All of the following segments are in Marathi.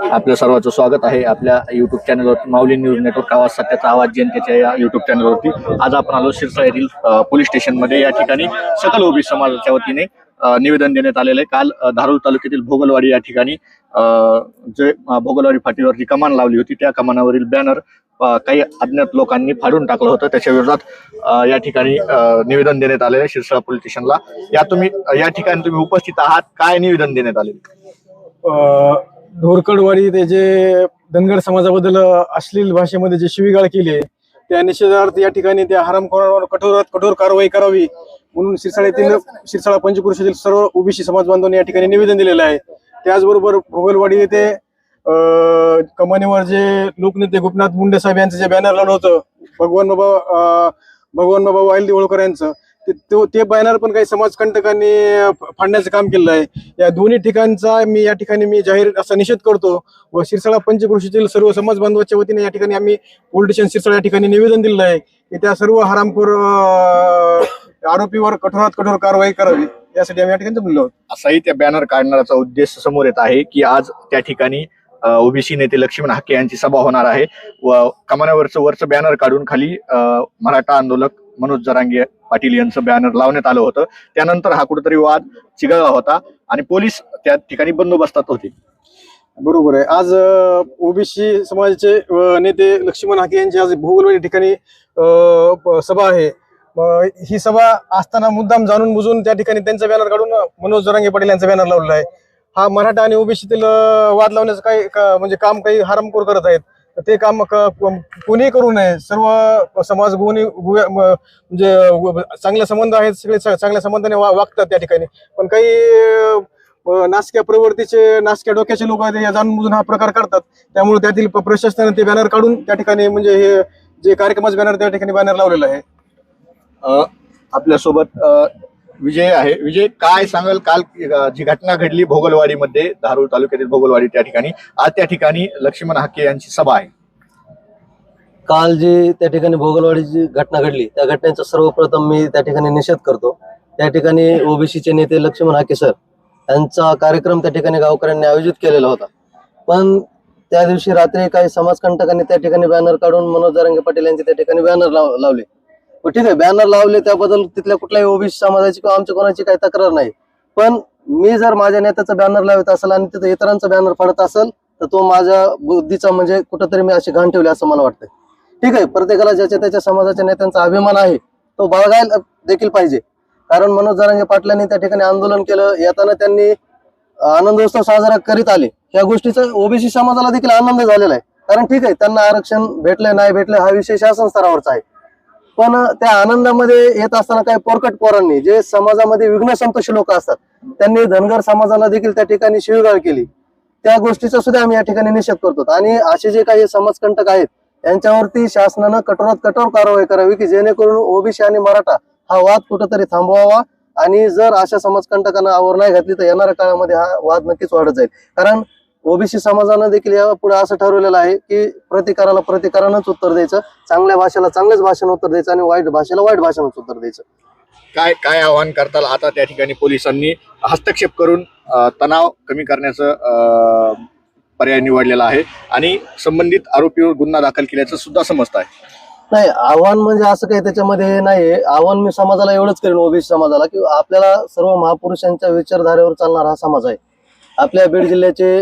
आपल्या सर्वांचं स्वागत आहे आपल्या युट्यूब चॅनलवरती माऊली न्यूज नेटवर्क आवाज सत्याचा आवाज जनतेच्या या युट्यूब चॅनलवरती आज आपण आलो शिरसा येथील पोलीस स्टेशनमध्ये या ठिकाणी सकल ओबी समाजाच्या वतीने निवेदन देण्यात आलेलं आहे. काल धारूर तालुक्यातील भोगलवाडी या ठिकाणी अ, जे भोगलवाडी फाटीवरती कमान लावली होती त्या कमानावरील बॅनर काही अज्ञात लोकांनी फाडून टाकलं होतं. त्याच्या विरोधात या ठिकाणी निवेदन देण्यात आलेलं आहे शिरसाळा पोलीस स्टेशनला या तुम्ही या ठिकाणी तुम्ही उपस्थित आहात. काय निवेदन देण्यात आले अ, ढोरकडवाडी ते जे धनगर समाजाबद्दल अश्लील भाषेमध्ये जे शिवीगाळ केली आहे, त्या निषेधार्थ या ठिकाणी त्या हरामखोरांवर कठोरात कठोर कारवाई करावी म्हणून शिरसाळेतील शिरसाळा पंचकृषीतील सर्व ओबीसी समाज बांधवांनी या ठिकाणी निवेदन दिलेलं आहे. त्याचबरोबर भोगलवाडी येथे कमानीवर जे लोकनेते गोपनाथ मुंडे साहेब यांचं जे बॅनर लावलं होतं भगवान बाबा भगवान बाबा वाईल देवळकर यांचं ते तो- ते बॅनर पण काही समाजकंटकांनी फाडण्याचं काम केलं आहे. या दोन्ही ठिकाणचा मी या ठिकाणी मी जाहीर असा निषेध करतो व शिरसाळा पंचकृषीतील सर्व समाज बांधवाच्या वतीने या ठिकाणी आम्ही पोलीस शिरसाळा या ठिकाणी निवेदन दिलेलं आहे की त्या सर्व हरामखोर आरोपीवर कठोरात कठोर कारवाई करावी. यासाठी आम्ही या ठिकाणी जमलेलो आहोत. असाही त्या बॅनर काढण्याचा उद्देश समोर येत आहे की आज त्या ठिकाणी ओबीसी नेते लक्ष्मण हाके यांची सभा होणार आहे व कमानावरचं वरचं बॅनर काढून खाली मराठा आंदोलक मनोज जरांगे पाटील यांचं बॅनर लावण्यात आलं होतं. त्यानंतर हा कुठेतरी वाद चिघळला होता आणि पोलीस त्या ठिकाणी बंदोबस्तात होते. बरोबर आहे. आज ओबीसी समाजाचे नेते लक्ष्मण हाके यांची आज भूगोलवाडी ठिकाणी सभा आहे. ही सभा असताना मुद्दाम जाणून बुजून त्या ठिकाणी त्यांचा बॅनर काढून मनोज जोरांगे पाटील यांचा बॅनर लावलेला आहे. हा मराठा आणि ओबीसीतील वाद लावण्याचं काही म्हणजे काम काही हरामखोर करत आहेत. ते काम क- कोणीही करू नये. सर्व समाज गुणी म्हणजे चांगले संबंध आहेत सगळे चांगल्या संबंधाने वा- वागतात त्या ठिकाणी. पण काही नासक्या प्रवृत्तीचे नासक्या डोक्याचे लोक आहेत हे जाणूनबुजून हा प्रकार करतात. त्यामुळे त्यातील प्रशासनाने ते बॅनर काढून त्या ठिकाणी म्हणजे हे जे कार्यक्रमाचे बॅनर त्या ठिकाणी बॅनर लावलेलं आहे. आपल्यासोबत विजय आहे. विजय काय सांगाल? काल जी घटना घडली भोगलवाडीमध्ये धारूर तालुक्यातील भोगलवाडी त्या ठिकाणी आज त्या ठिकाणी लक्ष्मण हाके यांची सभा आहे. काल जी त्या ठिकाणी भोगलवाडीची घटना घडली त्या घटनेचा सर्वप्रथम मी त्या ठिकाणी निषेध करतो. त्या ठिकाणी ओबीसीचे नेते लक्ष्मण हाके सर यांचा कार्यक्रम त्या ठिकाणी गावकऱ्यांनी आयोजित केलेला होता. पण त्या दिवशी रात्री काही समाजकंटकांनी त्या ठिकाणी बॅनर काढून मनोज जरांगे पाटील यांचे त्या ठिकाणी बॅनर लावले. ठीक आहे बॅनर लावले त्याबद्दल तिथल्या कुठल्याही ओबीसी समाजाची किंवा आमच्या कोणाची काही तक्रार नाही. पण मी जर माझ्या नेत्याचा बॅनर लावत असेल आणि तिथं इतरांचा बॅनर पडत असेल तर तो माझ्या बुद्धीचा म्हणजे कुठंतरी मी अशी घाण ठेवली असं मला वाटतंय. ठीक आहे प्रत्येकाला ज्याच्या त्याच्या समाजाच्या नेत्यांचा अभिमान आहे तो बाळगायला देखील पाहिजे. कारण मनोज जरांगे पाटलांनी त्या ठिकाणी आंदोलन केलं येताना त्यांनी आनंदोत्सव साजरा करीत आले. या गोष्टीचा ओबीसी समाजाला देखील आनंद झालेला आहे. कारण ठीक आहे त्यांना आरक्षण भेटलं नाही भेटलं हा विषय शासन स्तरावरचा आहे. पण त्या आनंदामध्ये येत असताना काही पोरकट पोरांनी जे समाजामध्ये विघ्न संतोषी लोक असतात त्यांनी धनगर समाजाला देखील त्या ठिकाणी शिवीगाळ केली. त्या गोष्टीचा सुद्धा आम्ही या ठिकाणी निषेध करतो. आणि असे जे काही समाजकंटक आहेत यांच्यावरती शासनानं कठोरात कठोर कारवाई करावी की जेणेकरून ओबीसी आणि मराठा हा वाद कुठंतरी थांबवावा आणि जर अशा समाजकंटकांना आवर नाही घातली तर येणाऱ्या काळामध्ये हा वाद नक्कीच वाढत जाईल. कारण ओबीसी समाजानं देखील या पुढे असं ठरवलेलं आहे की प्रतिकाराला प्रतिकारानंच उत्तर द्यायचं चांगल्या भाषेला चांगल्याच भाषेनं उत्तर द्यायचं आणि वाईट भाषेला वाईट भाषेनंच उत्तर द्यायचं. काय काय आवाहन करताल आता त्या ठिकाणी पोलिसांनी? हस्तक्षेप करून तणाव कमी करण्याचं पर्याय निवडलेला आहे आणि संबंधित आरोपीवर गुन्हा दाखल केल्याचं सुद्धा समजत आहे. नाही आव्हान म्हणजे असं काही त्याच्यामध्ये नाही आव्हान मी समाजाला एवढंच करेन ओबीसी समाजाला की आपल्याला सर्व महापुरुषांच्या विचारधारेवर चालणारा हा समाज आहे. आपल्या बीड जिल्ह्याचे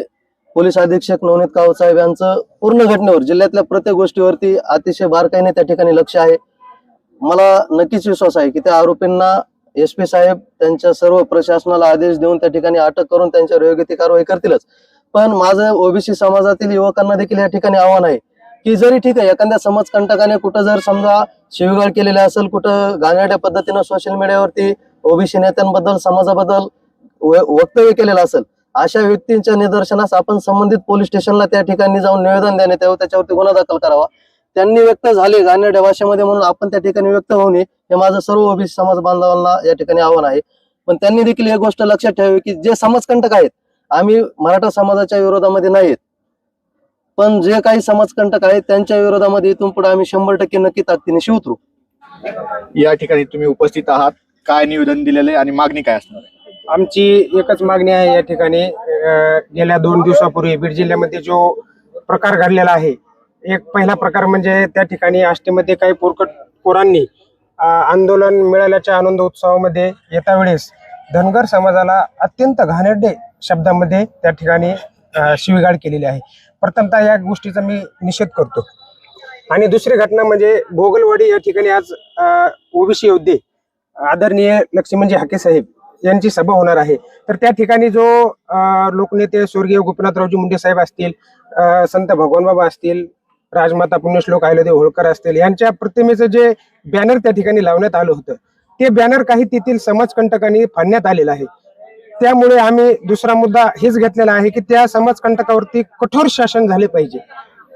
पोलीस अधीक्षक नवनीत कावसाहेब यांचं पूर्ण घटनेवर जिल्ह्यातल्या प्रत्येक गोष्टीवरती अतिशय बारकाईने त्या ठिकाणी लक्ष आहे. मला नक्कीच विश्वास आहे की त्या आरोपींना एस पी साहेब त्यांच्या सर्व प्रशासनाला आदेश देऊन त्या ठिकाणी अटक करून त्यांच्यावर योग्य ती कारवाई करतीलच. पण माझं ओबीसी समाजातील युवकांना देखील या ठिकाणी आव्हान आहे की जरी ठीक आहे एखाद्या समाजकंटकाने कुठं जर समजा शिवगाळ केलेले असेल कुठं गाण्याच्या पद्धतीनं सोशल मीडियावरती ओबीसी नेत्यांबद्दल समाजाबद्दल वक्तव्य केलेलं असेल अशा व्यक्तींच्या निदर्शनास आपण संबंधित पोलीस स्टेशनला त्या ठिकाणी जाऊन निवेदन देण्यात यावं त्याच्यावरती गुन्हा दाखल करावा. त्यांनी व्यक्त झाले गाण्याड्या भाषेमध्ये म्हणून आपण त्या ठिकाणी व्यक्त होऊ नये हे माझं सर्व ओबीसी समाज बांधवांना या ठिकाणी आव्हान आहे. पण त्यांनी देखील एक गोष्ट लक्षात ठेवावी की जे समाजकंटक आहेत आम्ही मराठा समाजाच्या विरोधामध्ये नाहीत पण जे काही समाजकंटक आहेत त्यांच्या विरोधामध्ये इथून पुढे आम्ही शंभर टक्के नक्की ताकदीने उतरू या ठिकाणी तुम्ही उपस्थित आहात. काय निवेदन दिलेलं आहे आणि मागणी काय असणार आहे? आमची एकच मागणी आहे या ठिकाणी गेल्या दोन दिवसापूर्वी बीड जिल्ह्यामध्ये जो प्रकार घडलेला आहे एक पहिला प्रकार म्हणजे त्या ठिकाणी आष्टीमध्ये काही पोरकट पोरांनी आंदोलन मिळाल्याच्या आनंद उत्सवामध्ये येता वेळेस धनगर समाजाला अत्यंत घाणेरडे शब्दामध्ये त्या ठिकाणी शिवीगाळ केलेली आहे. प्रथमतः या गोष्टीचा मी निषेध करतो. आणि दुसरी घटना म्हणजे भोगलवाडी या ठिकाणी आज ओबीसी योद्धे आदरणीय लक्ष्मणजी हाके साहेब यांची सभा होणार आहे. तर त्या ठिकाणी जो लोकनेते स्वर्गीय गोपीनाथरावजी मुंडे साहेब असतील संत भगवान बाबा असतील राजमाता पुण्यश्लोक अहिल्यादेव होळकर असतील यांच्या प्रतिमेचं जे बॅनर त्या ठिकाणी लावण्यात आलं होतं ते बॅनर काही तेथील समाजकंटकांनी फाडण्यात आलेलं आहे. त्यामुळे आम्ही दुसरा मुद्दा हेच घेतलेला आहे की त्या समाजकंटकावरती कठोर शासन झाले पाहिजे.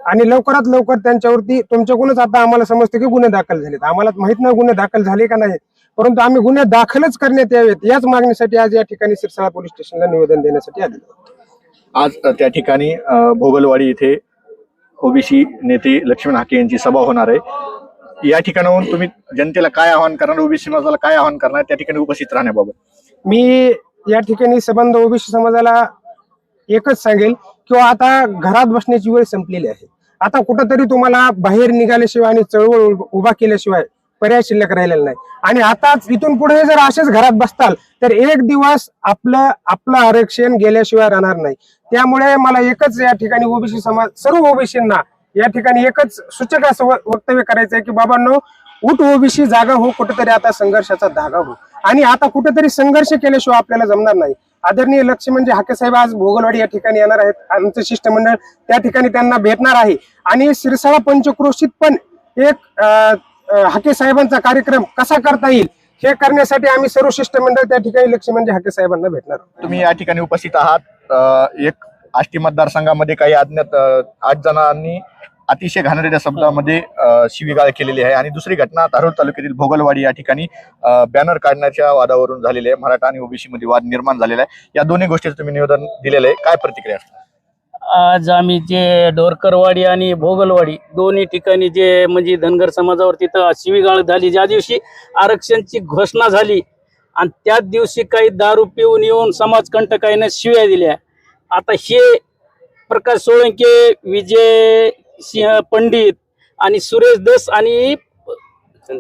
आणि लवकरात लवकर त्यांच्यावरती तुमच्याकडूनच आता आम्हाला समजतं की गुन्हे दाखल झालेत. आम्हाला माहीत नाही गुन्हे दाखल झाले का नाही. परंतु आम्ही गुन्हे दाखलच करण्यात यावेत याच मागणीसाठी आज या ठिकाणी सिरसाळा पोलीस स्टेशनला निवेदन देण्यासाठी आलेलो आहोत. आज त्या ठिकाणी भोगलवाडी इथे ओबीसी नेते लक्ष्मण हाके यांची सभा होणार आहे. या ठिकाणाहून तुम्ही जनतेला काय आवाहन करणार ओबीसी समाजाला काय आवाहन करणार त्या ठिकाणी उपस्थित राहण्याबाबत? मी या ठिकाणी संबंध ओबीसी समाजाला एकच सांगेल किंवा आता घरात बसण्याची वेळ संपलेली आहे. आता कुठंतरी तुम्हाला बाहेर निघाल्याशिवाय आणि चळवळ उभा केल्याशिवाय पर्याय शिल्लक राहिलेला नाही. आणि आताच इथून पुढे जर असेच घरात बसताल तर एक दिवस आपलं आपलं आरक्षण गेल्याशिवाय राहणार नाही. त्यामुळे मला एकच या ठिकाणी ओबीसी समाज सर्व ओबीसींना या ठिकाणी एकच सूचक असं वक्तव्य करायचं आहे की बाबांनो उठ ओबीसी जागा हो कुठेतरी आता संघर्षाचा धागा हो. आणि आता कुठेतरी संघर्ष केल्याशिवाय आपल्याला जमणार नाही. आदरणीय लक्ष म्हणजे हाके साहेब आज भोगलवाडी या ठिकाणी येणार आहेत. आमचं शिष्टमंडळ त्या ठिकाणी त्यांना भेटणार आहे. आणि सिरसाळा पंचक्रोशीत पण एक हाके साहेबांचा कार्यक्रम कसा करता येईल हे करण्यासाठी आम्ही सर्व शिष्टमंडळ त्या ठिकाणी लक्ष म्हणजे हाके साहेबांना भेटणार तुम्ही या ठिकाणी उपस्थित आहात. एक आष्टी मतदारसंघामध्ये काही अज्ञात आठ जणांनी अतिशय घाणेरड्या शब्दामध्ये शिवीगाळ केलेली आहे. आणि दुसरी घटना धारूर तालुक्यातील भोगलवाडी या ठिकाणी बॅनर काढण्याच्या वादावरून झालेली आहे. मराठा आणि ओबीसी मध्ये वाद निर्माण झालेला आहे. या दोन्ही गोष्टीचं तुम्ही निवेदन दिलेलं आहे. काय प्रतिक्रिया? असतात आज आम्ही जे ढोरकरवाडी आणि भोगलवाडी दोन्ही ठिकाणी जे म्हणजे धनगर समाजावर तिथं शिवीगाळ झाली ज्या दिवशी आरक्षणची घोषणा झाली आणि त्याच दिवशी काही दारू पिऊन येऊन समाजकंटकाईने शिव्या दिल्या. आता हे प्रकाश सोळंके विजय सिंह पंडित आणि सुरेश दस आणि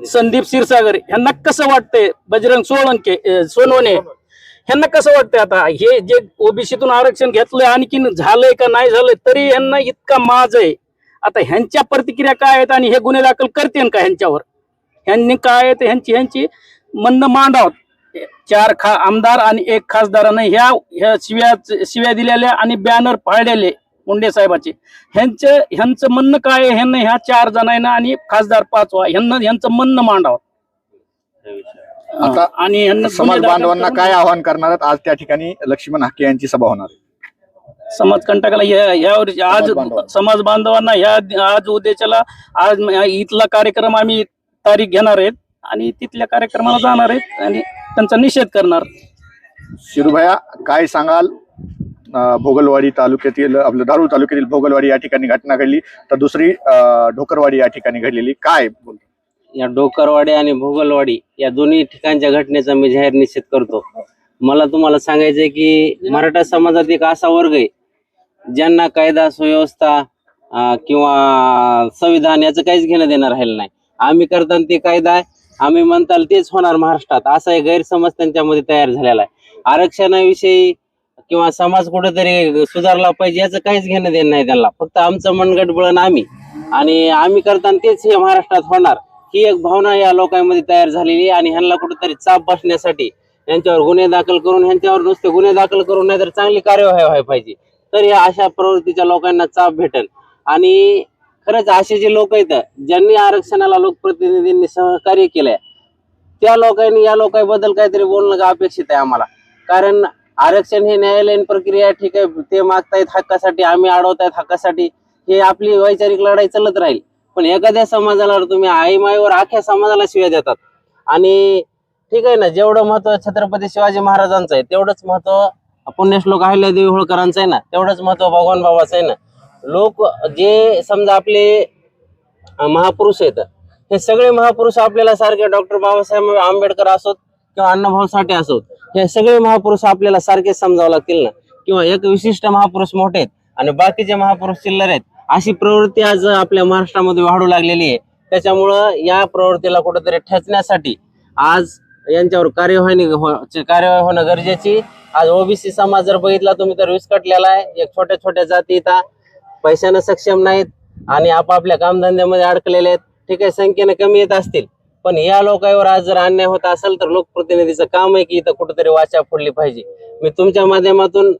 संदीप क्षीरसागर ह्यांना कसं वाटतंय? बजरंग सोळंके सोनवणे ह्यांना कसं वाटतंय आता? हे जे ओबीसीतून आरक्षण घेतलंय आणखीन झालंय का नाही झालंय तरी ह्यांना इतका माज आहे. आता ह्यांच्या प्रतिक्रिया काय आहेत आणि हे गुन्हे दाखल करते का ह्यांच्यावर? ह्यांनी काय आहे ह्यांची ह्यांची म्हणणं मांडावत चार खा आमदार आणि एक खासदारानं ह्या ह्या शिव्या शिव्या दिलेल्या आणि बॅनर फाळलेले मुंडे साहेबाचे. ह्यांचं ह्यांचं म्हणणं काय आहे? ह्यांना ह्या चार जणांना आणि खासदार पाचवा ह्यांना ह्यांचं म्हणणं मांडावं. आता आणि समाज बांधवांना काय आवाहन करणार आहेत? आज त्या ठिकाणी लक्ष्मण हाके यांची सभा होणार आहे. समाजकंटकाला या- यावर आज समाज बांधवांना. समाज बांधवांना ह्या आज उद्याच्याला आज म- इथला कार्यक्रम आम्ही तारीख घेणार आहेत आणि तिथल्या कार्यक्रमाला जाणार आहेत आणि त्यांचा निषेध करणार शिरूभया काय सांगाल अं, भोगलवाडी तालुक्यातील आपलं दारू तालुक्यातील भोगलवाडी या ठिकाणी घटना घडली तर दुसरी अं, ढोकरवाडी या ठिकाणी घडलेली काय बोल या डोकरवाडी आणि भोगलवाडी या दोन्ही ठिकाणच्या घटनेचा मी जाहीर निषेध करतो. मला तुम्हाला सांगायचंय की मराठा समाजात एक असा वर्ग आहे ज्यांना कायदा सुव्यवस्था किंवा संविधान याचं काहीच घेणं देणं राहिलं नाही. आम्ही करताना ते कायदा आहे आम्ही म्हणताल तेच होणार महाराष्ट्रात. असा एक गैरसमज त्यांच्यामध्ये तयार झालेला आहे. आरक्षणाविषयी किंवा समाज कुठेतरी सुधारला पाहिजे याचं काहीच घेणं देणं नाही त्यांना. फक्त आमचं मनगट बळण आम्ही. आणि आम्ही करताना तेच हे महाराष्ट्रात होणार. ही एक भावना या लोकांमध्ये तयार झालेली आहे. आणि ह्यांना कुठेतरी चाप बसण्यासाठी यांच्यावर गुन्हे दाखल करून ह्यांच्यावर नुसते गुन्हे दाखल करून नाही तर चांगली कार्यवाही व्हायला पाहिजे. तर या अशा प्रवृत्तीच्या लोकांना चाप भेटेल आणि खरंच असे जे लोक आहेत ज्यांनी आरक्षणाला लोकप्रतिनिधींनी सहकार्य केलंय त्या लोकांनी या लोकांबद्दल काहीतरी बोलणं का अपेक्षित आहे आम्हाला? कारण आरक्षण हे न्यायालयीन प्रक्रिया ठीक आहे. ते मागतायत हक्कासाठी आम्ही अडवतायत हक्कासाठी. हे आपली वैचारिक लढाई चालत राहील. पण एखाद्या समाजाला तुम्ही आई माईवर अख्ख्या समाजाला शिव्या देतात. आणि ठीक आहे ना जेवढं महत्त्व छत्रपती शिवाजी महाराजांचं आहे तेवढंच महत्त्व पुण्यश्लोक अहिल्यादेवी होळकरांचं आहे ना तेवढंच महत्त्व भगवान बाबाचं आहे ना. लोक जे समजा आपले महापुरुष आहेत हे सगळे महापुरुष आपल्याला सारखे डॉक्टर बाबासाहेब आंबेडकर असोत किंवा अण्णाभाऊ साठे असोत हे सगळे महापुरुष आपल्याला सारखेच समजावं लागतील ना. किंवा एक विशिष्ट महापुरुष मोठे आहेत आणि बाकीचे महापुरुष चिल्लर आहेत अशी प्रवृत्ती आज आपल्या महाराष्ट्रामध्ये वाढू लागलेली आहे. त्याच्यामुळं या प्रवृत्तीला कुठेतरी ठेचण्यासाठी आज यांच्यावर कार्यवाही हो- कार्यवाही होणं गरजेची आज ओबीसी समाज जर बघितला तुम्ही तर विस्कटलेला आहे. एक छोट्या छोट्या जाती इथं पैशानं सक्षम नाहीत आणि आपापल्या कामधंद्यामध्ये अडकलेले आहेत. ठीक आहे संख्येने कमी येत असतील. पण या लोकांवर आज जर अन्याय होत असेल तर लोकप्रतिनिधीचं काम आहे की इथं कुठेतरी वाचा फोडली पाहिजे. मी तुमच्या माध्यमातून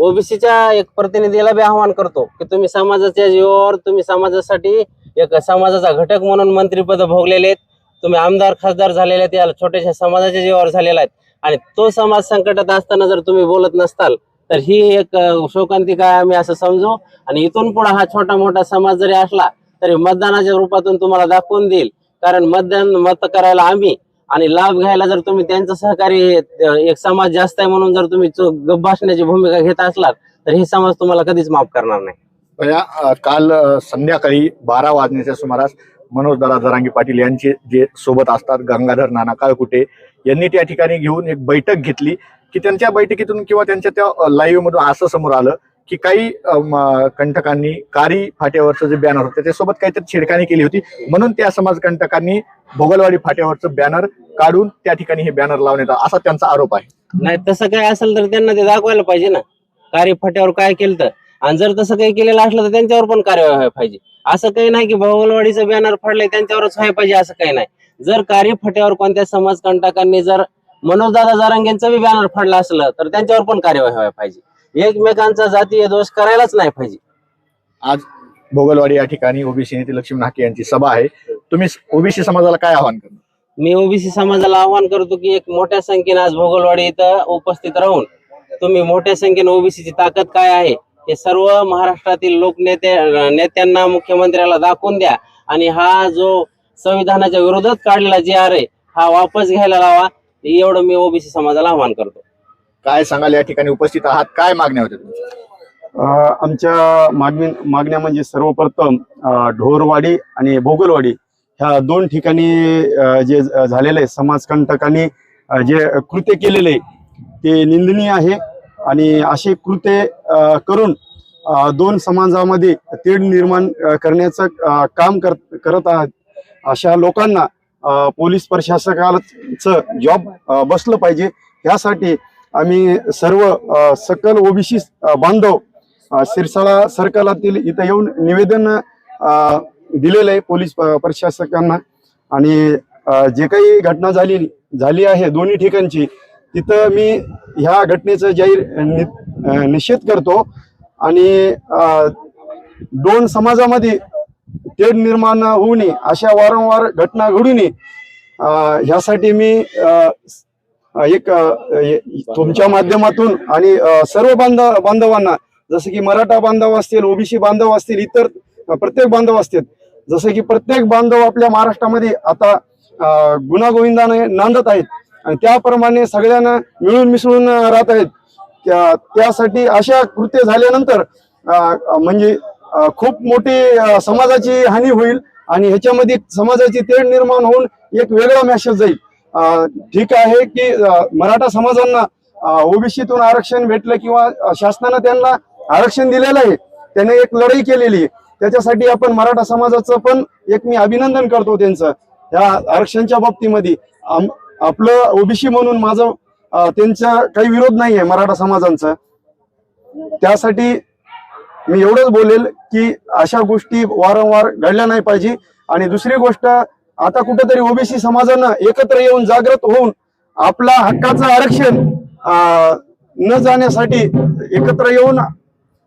ओबीसीच्या एक प्रतिनिधीला बी आवाहन करतो की तुम्ही समाजाच्या जीवावर तुम्ही समाजासाठी एक समाजाचा घटक म्हणून मंत्रीपद भोगलेले आहेत. तुम्ही आमदार खासदार झालेले आहेत. या छोट्याशा समाजाच्या जीवावर झालेला आहेत आणि तो समाज संकटात असताना जर तुम्ही बोलत नसताल तर ही एक शोकांतिका आहे आम्ही असं समजू. आणि इथून पुढे हा छोटा मोठा समाज जरी असला तरी मतदानाच्या रूपातून तुम्हाला दाखवून देईल. कारण मतदान मत करायला आम्ही आणि लाभ घ्यायला जर तुम्ही त्यांचं सहकार्य एक समाज जास्त आहे म्हणून जर तुम्ही चो- गप्प बसण्याची भूमिका घेत असलात तर हे समाज तुम्हाला कधीच माफ करणार नाही. काल संध्याकाळी बारा वाजण्याच्या सुमारास मनोज दादा जरांगी पाटील यांचे जे सोबत असतात गंगाधर नाना काळकुटे यांनी त्या ठिकाणी घेऊन एक बैठक घेतली की त्यांच्या बैठकीतून किंवा त्यांच्या त्या लाईव्ह मधून असं समोर आलं की काही कंटकांनी कारी फाट्यावरचं जे बॅनर होतं त्याच्यासोबत काहीतरी छेडखानी केली होती. म्हणून त्या समाजकंटकांनी भोगलवाडी फाट्यावरचं बॅनर काढून त्या ठिकाणी हे बॅनर लावण्यात असा त्यांचा आरोप आहे. नाही तसं काय असेल तर त्यांना ते दाखवायला पाहिजे ना. कार्य फाट्यावर काय केलं तर आणि जर तसं काही केलेलं असलं तर त्यांच्यावर पण कार्यवाही व्हायला पाहिजे. असं काही नाही की भोगलवाडीचं बॅनर फाडलंय त्यांच्यावरच व्हायला पाहिजे असं काही नाही. जर कार्य फाट्यावर कोणत्या समाजकंटकांनी जर मनोजदादा जारांगेंचं बी बॅनर फाडलं असलं तर त्यांच्यावर पण कार्यवाही व्हायला पाहिजे. एकमेकांचा जातीय दोष करायलाच नाही पाहिजे. आज भोगलवाडी या ठिकाणी ओबीसी नेते लक्ष्मी नाके यांची सभा आहे. तुम्ही ओबीसी समाजाला काय आवाहन करणार? मी ओबीसी समाजाला आवाहन करतो की एक मोठ्या संख्येने आज भोगलवाडी इथं उपस्थित राहून तुम्ही मोठ्या संख्येने ओबीसीची ताकद काय आहे हे सर्व महाराष्ट्रातील लोकनेते नेत्यांना मुख्यमंत्र्याला दाखवून द्या. आणि हा जो संविधानाच्या विरोधात काढलेला जी आर आहे हा वापस घ्यायला लावा. एवढं मी ओबीसी समाजाला आवाहन करतो. काय सांगाल या ठिकाणी उपस्थित आहात? काय मागण्या होत्या तुमच्या? आमच्या मागणी मागण्या म्हणजे सर्वप्रथम ढोरवाडी आणि भोगलवाडी ह्या दोन ठिकाणी अ, जे झालेलं आहे समाजकंटकांनी अ, जे कृत्य केलेले आहे, ते निंदनीय आहे. आणि असे कृत्य अ, करून अ, दोन समाजामध्ये तेढ निर्माण अ, करण्याचं अ, काम कर करत आहात. अशा लोकांना अ, पोलीस प्रशासकाचं जॉब अ, बसलं पाहिजे. यासाठी आम्ही सर्व सकल ओबीसी बांधव सिरसाळा सर्कलातील इथं येऊन निवेदन दिलेलं आहे पोलीस प्रशासकांना. आणि जे काही घटना झाली झाली आहे दोन्ही ठिकाणची तिथं मी ह्या घटनेचा जाहीर नि- निषेध करतो. आणि दोन समाजामध्ये तेढ निर्माण होऊ नये अशा वारंवार घटना घडू नये. ह्यासाठी मी एक तुमच्या माध्यमातून आणि सर्व बांधव बांधवांना जसं की मराठा बांधव असतील ओबीसी बांधव असतील इतर प्रत्येक बांधव असतील जसं की प्रत्येक बांधव आपल्या महाराष्ट्रामध्ये आता गुणागोविंदाने नांदत आहेत. आणि त्याप्रमाणे सगळ्यांना मिळून मिसळून राहत आहेत. त्या त्यासाठी अशा कृत्य झाल्यानंतर म्हणजे खूप मोठी समाजाची हानी होईल आणि ह्याच्यामध्ये समाजाची तेढ निर्माण होऊन एक वेगळा मेसेज जाईल. ठीक आहे की मराठा समाजांना ओबीसीतून आरक्षण भेटलं किंवा शासनानं त्यांना आरक्षण दिलेलं आहे त्याने एक लढाई केलेली आहे. त्याच्यासाठी आपण मराठा समाजाचं पण एक मी अभिनंदन करतो त्यांचं. या आरक्षणच्या बाबतीमध्ये. आपलं ओबीसी म्हणून माझं त्यांचा काही विरोध नाही आहे मराठा समाजांचा. त्यासाठी मी एवढंच बोलेल की अशा गोष्टी वारंवार घडल्या नाही पाहिजे. आणि दुसरी गोष्ट आता कुठेतरी ओबीसी समाजानं एकत्र येऊन जागृत होऊन आपला हक्काचं आरक्षण न जाण्यासाठी एकत्र येऊन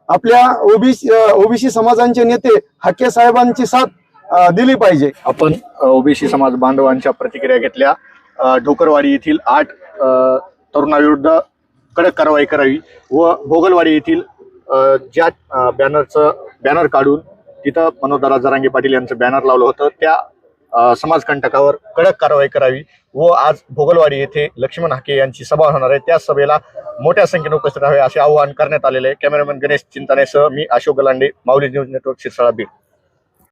आपल्या ओबीसी ओबीसी समाजांचे नेते हक्के साहेबांची साथ दिली पाहिजे. आपण ओबीसी समाज बांधवांच्या प्रतिक्रिया घेतल्या. ढोकरवाडी येथील आठ तरुणाविरुद्ध कडक कारवाई करावी व भोगलवाडी येथील ज्या बॅनरचं बॅनर काढून तिथं मनोदरा जरांगे पाटील यांचं बॅनर लावलं होतं. त्या समाजकंटकावर कडक कारवाई करावी व आज भोगलवाडी येथे लक्ष्मण हाके यांची सभा होणार आहे. त्या सभेला मोठ्या संख्येने उपस्थित राहावे असे आवाहन करण्यात आलेले आहे. कॅमेरामॅन गणेश चिंतानेसह मी अशोक गलांडे माऊली न्यूज नेटवर्क शिरसाळा बीड.